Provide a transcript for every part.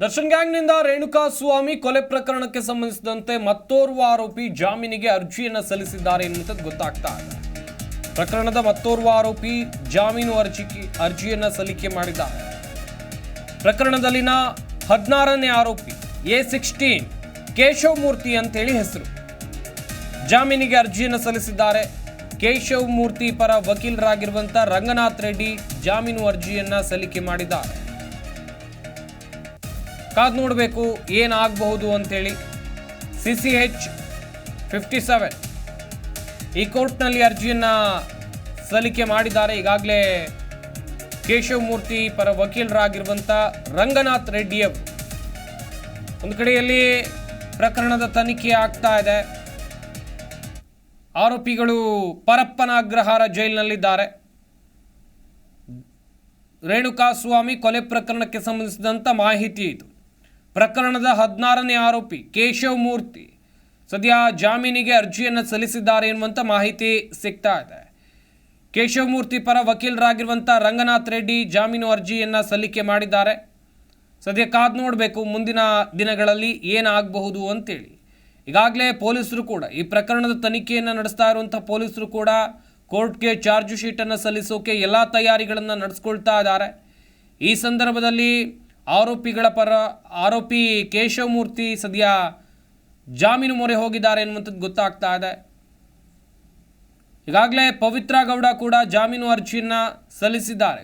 ದರ್ಶನ್ ಗ್ಯಾಂಗ್ನಿಂದ ರೇಣುಕಾ ಸ್ವಾಮಿ ಕೊಲೆ ಪ್ರಕರಣಕ್ಕೆ ಸಂಬಂಧಿಸಿದಂತೆ ಮತ್ತೋರ್ವ ಆರೋಪಿ ಜಾಮೀನಿಗೆ ಅರ್ಜಿಯನ್ನು ಸಲ್ಲಿಸಿದ್ದಾರೆ ಎನ್ನುವಂಥದ್ದು ಗೊತ್ತಾಗ್ತಾ ಇದೆ. ಪ್ರಕರಣದ ಮತ್ತೋರ್ವ ಆರೋಪಿ ಜಾಮೀನು ಅರ್ಜಿ ಅರ್ಜಿಯನ್ನು ಸಲ್ಲಿಕೆ ಮಾಡಿದ್ದಾರೆ. ಪ್ರಕರಣದಲ್ಲಿನ ಹದಿನಾರನೇ ಆರೋಪಿ ಎ ಸಿಕ್ಸ್ಟೀನ್ ಕೇಶವ್ ಮೂರ್ತಿ ಅಂತೇಳಿ ಹೆಸರು. ಜಾಮೀನಿಗೆ ಅರ್ಜಿಯನ್ನು ಸಲ್ಲಿಸಿದ್ದಾರೆ. ಕೇಶವ್ ಮೂರ್ತಿ ಪರ ವಕೀಲರಾಗಿರುವಂಥ ರಂಗನಾಥ್ ರೆಡ್ಡಿ ಜಾಮೀನು ಅರ್ಜಿಯನ್ನು ಸಲ್ಲಿಕೆ ಮಾಡಿದ್ದಾರೆ. ಕಾದ್ ನೋಡಬೇಕು, ಏನಾಗಬಹುದು ಅಂಥೇಳಿ C C H fifty seven ಈ ಕೋರ್ಟ್ನಲ್ಲಿ ಅರ್ಜಿಯನ್ನು ಸಲ್ಲಿಕೆ ಮಾಡಿದ್ದಾರೆ ಈಗಾಗಲೇ ಕೇಶವಮೂರ್ತಿ ಪರ ವಕೀಲರಾಗಿರುವಂಥ ರಂಗನಾಥ್ ರೆಡ್ಡಿಯವರು. ಒಂದು ಕಡೆಯಲ್ಲಿ ಪ್ರಕರಣದ ತನಿಖೆ ಆಗ್ತಾ ಇದೆ. ಆರೋಪಿಗಳು ಪರಪ್ಪನ ಅಗ್ರಹಾರ ಜೈಲಿನಲ್ಲಿದ್ದಾರೆ. ರೇಣುಕಾ ಸ್ವಾಮಿ ಕೊಲೆ ಪ್ರಕರಣಕ್ಕೆ ಸಂಬಂಧಿಸಿದಂಥ ಮಾಹಿತಿ ಇದು. ಪ್ರಕರಣದ ಹದಿನಾರನೇ ಆರೋಪಿ ಕೇಶವ್ ಮೂರ್ತಿ ಸದ್ಯ ಜಾಮೀನಿಗೆ ಅರ್ಜಿಯನ್ನು ಸಲ್ಲಿಸಿದ್ದಾರೆ ಎನ್ನುವಂಥ ಮಾಹಿತಿ ಸಿಗ್ತಾ ಇದೆ. ಕೇಶವ ಮೂರ್ತಿ ಪರ ವಕೀಲರಾಗಿರುವಂಥ ರಂಗನಾಥ್ ರೆಡ್ಡಿ ಜಾಮೀನು ಅರ್ಜಿಯನ್ನು ಸಲ್ಲಿಕೆ ಮಾಡಿದ್ದಾರೆ. ಸದ್ಯ ಕಾದು ನೋಡಬೇಕು ಮುಂದಿನ ದಿನಗಳಲ್ಲಿ ಏನಾಗಬಹುದು ಅಂತೇಳಿ. ಈಗಾಗಲೇ ಪೊಲೀಸರು ಕೂಡ ಈ ಪ್ರಕರಣದ ತನಿಖೆಯನ್ನು ನಡೆಸ್ತಾ ಇರುವಂಥ ಪೊಲೀಸರು ಕೂಡ ಕೋರ್ಟ್ಗೆ ಚಾರ್ಜ್ ಶೀಟನ್ನು ಸಲ್ಲಿಸೋಕೆ ಎಲ್ಲ ತಯಾರಿಗಳನ್ನು ನಡೆಸ್ಕೊಳ್ತಾ ಇದ್ದಾರೆ. ಈ ಸಂದರ್ಭದಲ್ಲಿ ಆರೋಪಿಗಳ ಪರ ಆರೋಪಿ ಕೇಶವಮೂರ್ತಿ ಸದ್ಯ ಜಾಮೀನು ಮೊರೆ ಹೋಗಿದ್ದಾರೆ ಎನ್ನುವಂಥದ್ದು ಗೊತ್ತಾಗ್ತಾ ಇದೆ. ಈಗಾಗಲೇ ಪವಿತ್ರ ಗೌಡ ಕೂಡ ಜಾಮೀನು ಅರ್ಜಿಯನ್ನು ಸಲ್ಲಿಸಿದ್ದಾರೆ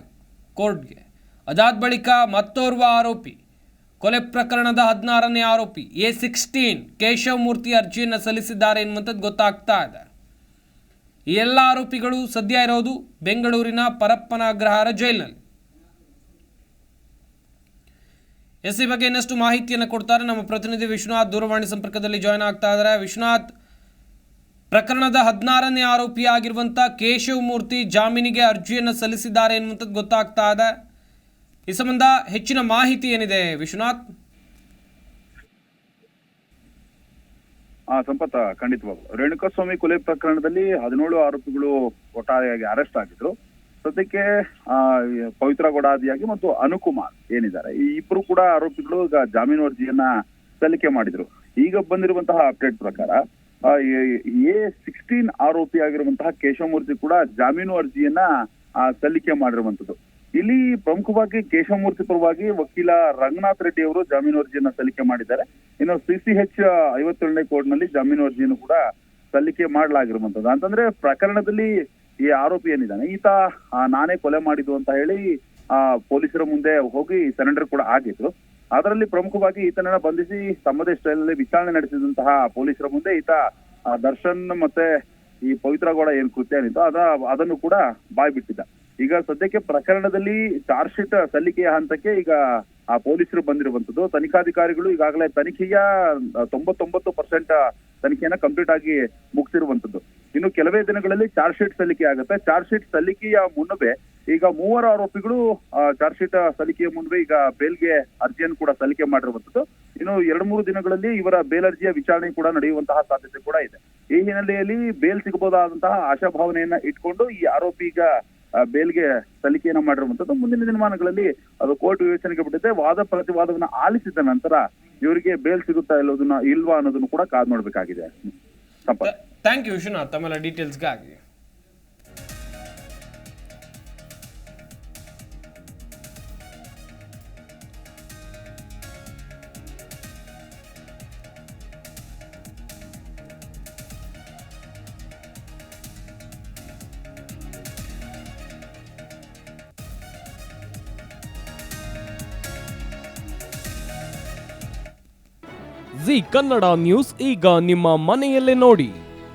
ಕೋರ್ಟ್ಗೆ. ಅದಾದ ಬಳಿಕ ಮತ್ತೋರ್ವ ಆರೋಪಿ, ಕೊಲೆ ಪ್ರಕರಣದ ಹದಿನಾರನೇ ಆರೋಪಿ ಎ ಸಿಕ್ಸ್ಟೀನ್ ಕೇಶವಮೂರ್ತಿ ಅರ್ಜಿಯನ್ನು ಸಲ್ಲಿಸಿದ್ದಾರೆ ಎನ್ನುವಂಥದ್ದು ಗೊತ್ತಾಗ್ತಾ ಇದೆ. ಈ ಎಲ್ಲ ಆರೋಪಿಗಳು ಸದ್ಯ ಇರೋದು ಬೆಂಗಳೂರಿನ ಪರಪ್ಪನ ಅಗ್ರಹಾರ ಜೈಲಿನಲ್ಲಿ ಎಸ್ ಈ ಬಗ್ಗೆ ಇನ್ನಷ್ಟು ಮಾಹಿತಿಯನ್ನು ಕೊಡ್ತಾರೆ. ನಮ್ಮ ಪ್ರತಿನಿಧಿ ವಿಶ್ವನಾಥ್ ದೂರವಾಣಿ ಸಂಪರ್ಕದಲ್ಲಿ ಜಾಯ್ನ್ ಆಗ್ತಾ ಇದ್ದಾರೆ. ವಿಶ್ವನಾಥ್, ಪ್ರಕರಣದ ಹದಿನಾರನೇ ಆರೋಪಿ ಆಗಿರುವಂತಹ ಕೇಶವ್ ಮೂರ್ತಿ ಜಾಮೀನಿಗೆ ಅರ್ಜಿಯನ್ನು ಸಲ್ಲಿಸಿದ್ದಾರೆ ಎನ್ನುವಂಥದ್ದು ಗೊತ್ತಾಗ್ತಾ ಇದೆ. ಈ ಸಂಬಂಧ ಹೆಚ್ಚಿನ ಮಾಹಿತಿ ಏನಿದೆ ವಿಶ್ವನಾಥ್? ಆ ಸಂಪತ್ತ ಖಂಡಿತವಾಗ್ಲು. ರೇಣುಕಾಸ್ವಾಮಿ ಕೊಲೆ ಪ್ರಕರಣದಲ್ಲಿ ಹದಿನೇಳು ಆರೋಪಿಗಳು ಒಟ್ಟಾರೆಯಾಗಿ ಅರೆಸ್ಟ್ ಆಗಿದ್ರು. ಸದ್ಯಕ್ಕೆ ಪವಿತ್ರ ಗೌಡಾದಿಯಾಗಿ ಮತ್ತು ಅನುಕುಮಾರ್ ಏನಿದ್ದಾರೆ. ಈ ಇಬ್ರು ಕೂಡ ಆರೋಪಿಗಳು ಈಗ ಜಾಮೀನು ಅರ್ಜಿಯನ್ನ ಸಲ್ಲಿಕೆ ಮಾಡಿದ್ರು. ಈಗ ಬಂದಿರುವಂತಹ ಅಪ್ಡೇಟ್ ಪ್ರಕಾರ ಎ ಸಿಕ್ಸ್ಟೀನ್ ಆರೋಪಿ ಆಗಿರುವಂತಹ ಕೇಶವಮೂರ್ತಿ ಕೂಡ ಜಾಮೀನು ಅರ್ಜಿಯನ್ನ ಸಲ್ಲಿಕೆ ಮಾಡಿರುವಂತದ್ದು ಇಲ್ಲಿ ಪ್ರಮುಖವಾಗಿ ಕೇಶವಮೂರ್ತಿ ಪರವಾಗಿ ವಕೀಲ ರಂಗನಾಥ್ ರೆಡ್ಡಿ ಅವರು ಜಾಮೀನು ಅರ್ಜಿಯನ್ನ ಸಲ್ಲಿಕೆ ಮಾಡಿದ್ದಾರೆ. ಇನ್ನು ಸಿಸಿಎಚ್ ಐವತ್ತೇಳನೇ ಕೋರ್ಟ್ನಲ್ಲಿ ಜಾಮೀನು ಅರ್ಜಿಯನ್ನು ಕೂಡ ಸಲ್ಲಿಕೆ ಮಾಡಲಾಗಿರುವಂತದ್ದು ಅಂತಂದ್ರೆ ಪ್ರಕರಣದಲ್ಲಿ ಈ ಆರೋಪಿ ಏನಿದ್ದಾನೆ, ಈತ ನಾನೇ ಕೊಲೆ ಮಾಡಿದ್ದು ಅಂತ ಹೇಳಿ, ಆ, ಪೊಲೀಸರ ಮುಂದೆ ಹೋಗಿ ಸರೆಂಡರ್ ಕೂಡ ಆಗಿದ್ರು ಅದರಲ್ಲಿ ಪ್ರಮುಖವಾಗಿ ಈತನನ್ನ ಬಂಧಿಸಿ ತಮ್ಮದೇ ಸ್ಟೈಲ್ನಲ್ಲಿ ವಿಚಾರಣೆ ನಡೆಸಿದಂತಹ ಪೊಲೀಸರ ಮುಂದೆ ಈತ ದರ್ಶನ್ ಮತ್ತೆ ಈ ಪವಿತ್ರ ಗೌಡ ಏನ್ ಕೃತ್ಯ ಏನಿತ್ತು ಅದ, ಅದನ್ನು ಕೂಡ ಬಾಯ್ ಬಿಟ್ಟಿದ್ದ. ಈಗ ಸದ್ಯಕ್ಕೆ ಪ್ರಕರಣದಲ್ಲಿ ಚಾರ್ಜ್ ಶೀಟ್ ಸಲ್ಲಿಕೆಯ ಹಂತಕ್ಕೆ ಈಗ, ಆ, ಪೊಲೀಸರು ಬಂದಿರುವಂತದ್ದು, ತನಿಖಾಧಿಕಾರಿಗಳು ಈಗಾಗಲೇ ತನಿಖೆಯ ತೊಂಬತ್ತೊಂಬತ್ತು ಪರ್ಸೆಂಟ್ ತನಿಖೆಯನ್ನ ಕಂಪ್ಲೀಟ್ ಆಗಿ ಮುಗಿಸಿರುವಂತದ್ದು. ಇನ್ನು ಕೆಲವೇ ದಿನಗಳಲ್ಲಿ ಚಾರ್ಜ್ ಶೀಟ್ ಸಲ್ಲಿಕೆ ಆಗುತ್ತೆ. ಚಾರ್ಜ್ ಶೀಟ್ ಸಲ್ಲಿಕೆಯ ಮುನ್ನವೇ ಈಗ ಮೂವರು ಆರೋಪಿಗಳು ಚಾರ್ಜ್ ಶೀಟ್ ಸಲ್ಲಿಕೆಯ ಮುನ್ನವೇ ಈಗ ಬೇಲ್ಗೆ ಅರ್ಜಿಯನ್ನು ಕೂಡ ಸಲ್ಲಿಕೆ ಮಾಡಿರುವಂತದ್ದು ಇನ್ನು ಎರಡು ಮೂರು ದಿನಗಳಲ್ಲಿ ಇವರ ಬೇಲ್ ಅರ್ಜಿಯ ವಿಚಾರಣೆ ಕೂಡ ನಡೆಯುವಂತಹ ಸಾಧ್ಯತೆ ಕೂಡ ಇದೆ. ಈ ಹಿನ್ನೆಲೆಯಲ್ಲಿ ಬೇಲ್ ಸಿಗಬಹುದಾದಂತಹ ಆಶಾಭಾವನೆಯನ್ನ ಇಟ್ಕೊಂಡು ಈ ಆರೋಪಿ ಈಗ ಬೇಲ್ಗೆ ಸಲ್ಲಿಕೆಯನ್ನ ಮಾಡಿರುವಂತದ್ದು ಮುಂದಿನ ದಿನಮಾನಗಳಲ್ಲಿ ಅದು ಕೋರ್ಟ್ ವಿವೇಚನೆಗೆ ಬಿಟ್ಟಿದೆ. ವಾದ ಪ್ರತಿವಾದವನ್ನ ಆಲಿಸಿದ ನಂತರ ಇವರಿಗೆ ಬೇಲ್ ಸಿಗುತ್ತಾ ಇಲ್ಲೋದನ್ನ, ಇಲ್ವಾ ಅನ್ನೋದನ್ನು ಕೂಡ ಕಾದ್ ನೋಡ್ಬೇಕಾಗಿದೆ. ಸಂಪತ್ ಥ್ಯಾಂಕ್ ಯು ವಿಶ್ವನಾಥ್ ತಮ್ಮೆಲ್ಲ ಡೀಟೇಲ್ಸ್ಗಾಗಿ ಜಿ ಕನ್ನಡ ನ್ಯೂಸ್ ಈಗ ನಿಮ್ಮ ಮನೆಯಲ್ಲೇ ನೋಡಿ